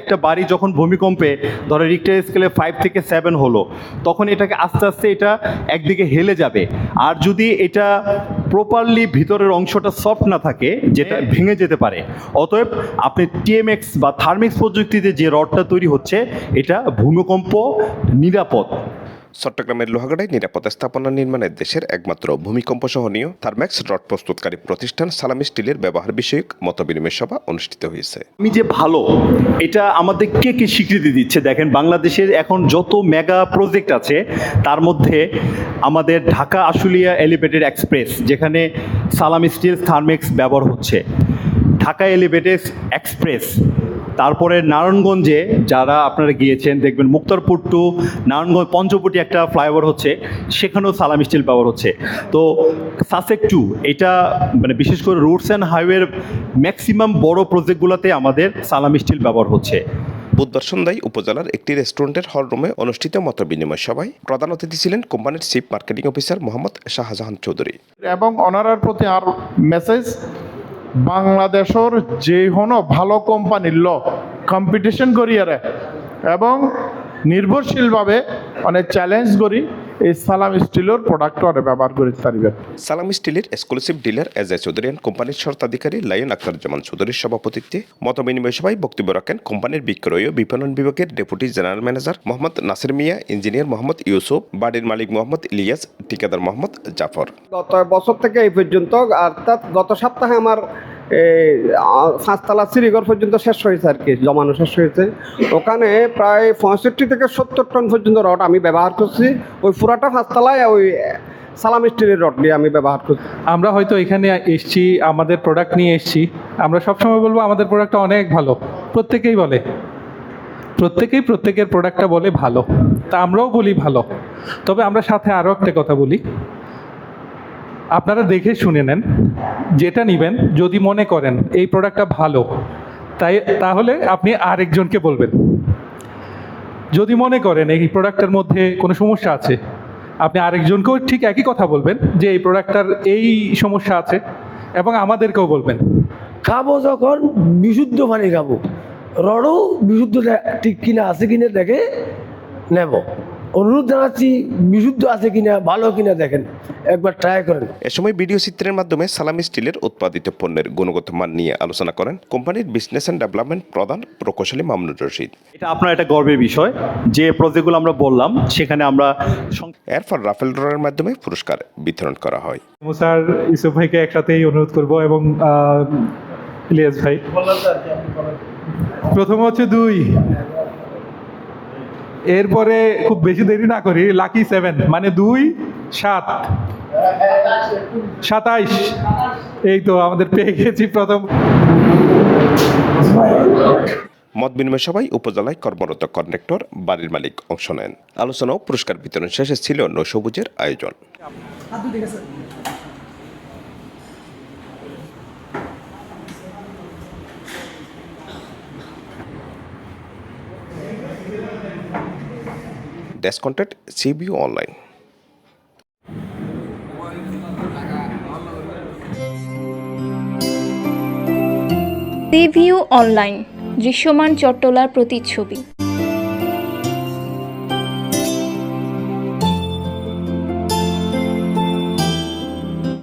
একটা বাড়ি যখন ভূমিকম্পে ধরো রিক্টার স্কেলে ফাইভ থেকে সেভেন হলো তখন এটাকে আস্তে আস্তে এটা একদিকে হেলে যাবে। আর যদি এটা প্রপারলি ভিতরের অংশটা সফট না থাকে যেটা ভেঙে যেতে পারে অতএব আপনি টিএমএক্স বা থার্মিক্স প্রযুক্তিতে যে রডটা তৈরি হচ্ছে এটা ভূমিকম্প নিরাপদ। চট্টগ্রামের লোহাগড়ায় নিরাপদ স্থাপনা নির্মাণের দেশের একমাত্র ভূমিকম্প সহনীয় থার্ম্যাক্স রড প্রস্তুতকারী প্রতিষ্ঠান সালামি স্টিলের ব্যবহার বিষয়ক মতবিনিময় সভা অনুষ্ঠিত হয়েছে। আমি যে ভালো, এটা আমাদের কে কে স্বীকৃতি দিচ্ছে? দেখেন, বাংলাদেশের এখন যত মেগা প্রজেক্ট আছে, তার মধ্যে আমাদের ঢাকা আশুলিয়া এলিভেটেড এক্সপ্রেস, যেখানে সালামি স্টিল থার্মেক্স ব্যবহার হচ্ছে। ঢাকা এলিভেটেড এক্সপ্রেস তারপরে নারায়ণগঞ্জে যারা আপনারা গিয়েছেন দেখবেন মুক্তারপুর টু নারায়ণগঞ্জ পঞ্চবটি একটা ফ্লাইওভার হচ্ছে সেখানেও সালামি স্টিল ব্যবহার হচ্ছে। তো সাসেক টু এটা মানে বিশেষ করে রুটস অ্যান্ড হাইওয়ের ম্যাক্সিমাম বড় প্রজেক্টগুলোতে আমাদের সালামি স্টিল ব্যবহার হচ্ছে। বুধবার সন্ধ্যায় উপজেলার একটি রেস্টুরেন্টের হলরুমে অনুষ্ঠিত মত বিনিময় সভায় প্রধান অতিথি ছিলেন কোম্পানির chief marketing officer Mohammad Shahjahan Chowdhury. এবং অনারার প্রতি আর মেসেজ বাংলাদেশৰ যেইখনো ভালো কোম্পানির ল কম্পিটিশন করিয়ারে এবং নির্ভরশীলভাবে অনেক চ্যালেঞ্জ করি। এই সালাম স্টিলের প্রোডাক্ট প্রোডাক্টর ব্যবহার করে পারিবে সালাম স্টিলের exclusive dealer as A Chowdhury কোম্পানির স্বত্বাধিকারী লায়ন আক্তার জামান চৌধুরীর সভাপতিত্বে মতবিনিময় সভায় বক্তব্য রাখেন কোম্পানির বিক্রয় ও বিপণন বিভাগের deputy general manager Mohammad Nasir Mia engineer Mohammad Yusuf বাড়ির মালিক মোহাম্মদ ইলিয়াস ঠিকাদার মোহাম্মদ জাফর। গত বছর থেকে এই পর্যন্ত অর্থাৎ গত সপ্তাহে আমার পাঁচতলা সিরিঘর পর্যন্ত শেষ হয়েছে আর কি, জমানো শেষ হয়েছে। ওখানে প্রায় পঁয়ষট্টি থেকে সত্তর টন পর্যন্ত রড আমি ব্যবহার করছি। ওই পুরাটা পাঁচতলায় ওই সালাম স্টিলের রড দিয়ে আমি ব্যবহার করছি। আমরা হয়তো এখানে এসছি, আমাদের প্রোডাক্ট নিয়ে এসছি। আমরা সবসময় বলব আমাদের প্রোডাক্টটা অনেক ভালো। প্রত্যেকেই বলে। প্রত্যেকেই প্রত্যেকের প্রোডাক্টটা বলে ভালো। তা আমরাও বলি ভালো। তবে আমরা সাথে আরও একটা কথা বলি। আপনারা দেখে শুনে নেন। যেটা নেবেন, যদি মনে করেন এই প্রোডাক্টটা ভালো, তাই, তাহলে আপনি আরেকজনকে বলবেন। যদি মনে করেন এই প্রোডাক্টের মধ্যে কোনো সমস্যা আছে, আপনি আরেকজনকেও ঠিক একই কথা বলবেন যে এই প্রোডাক্টটার এই সমস্যা আছে এবং আমাদেরকেও বলবেন। খাব যখন, বিশুদ্ধ পানি খাব। রডও বিশুদ্ধ ঠিক কিনা আছে কিনা দেখে নেব। অনুরোধ জানাচ্ছি বিশুদ্ধ আছে কিনা ভালো কিনা দেখেন একবার ট্রাই করেন। এ সময় ভিডিও চিত্রের মাধ্যমে সালামি স্টিলের উৎপাদিত পণ্যের গুণগত মান নিয়ে আলোচনা করেন কোম্পানির বিজনেস অ্যান্ড ডেভেলপমেন্ট প্রধান প্রকৌশলী মামুনুর রশিদ। এটা আপনার একটা গর্বের বিষয় যে প্রজেক্টগুলো আমরা বললাম সেখানে আমরা সং- এরপর রাফেল ড্রয়ের মাধ্যমে পুরস্কার বিতরণ করা হয়। মুসার ইউসুফ ভাইকে একসাথেই অনুরোধ করব এবং ইলিয়াস ভাই। প্রথম হচ্ছে দুই। এরপরে খুব বেশি দেরি না করি লাকি সেভেন মানে দুই, সাত। সাতাইশ। এই তো আমাদের পেয়ে গেছি প্রথম। মত বিনিময় সভায় উপজেলায় কর্মরত কন্ট্রাক্টর বাড়ির মালিক অংশ নেন। আলোচনা ও পুরস্কার বিতরণ শেষে ছিল নৈশভোজের আয়োজন। Desk contact CBO online C view online দৃশ্যমান চট্টলার প্রতিচ্ছবি।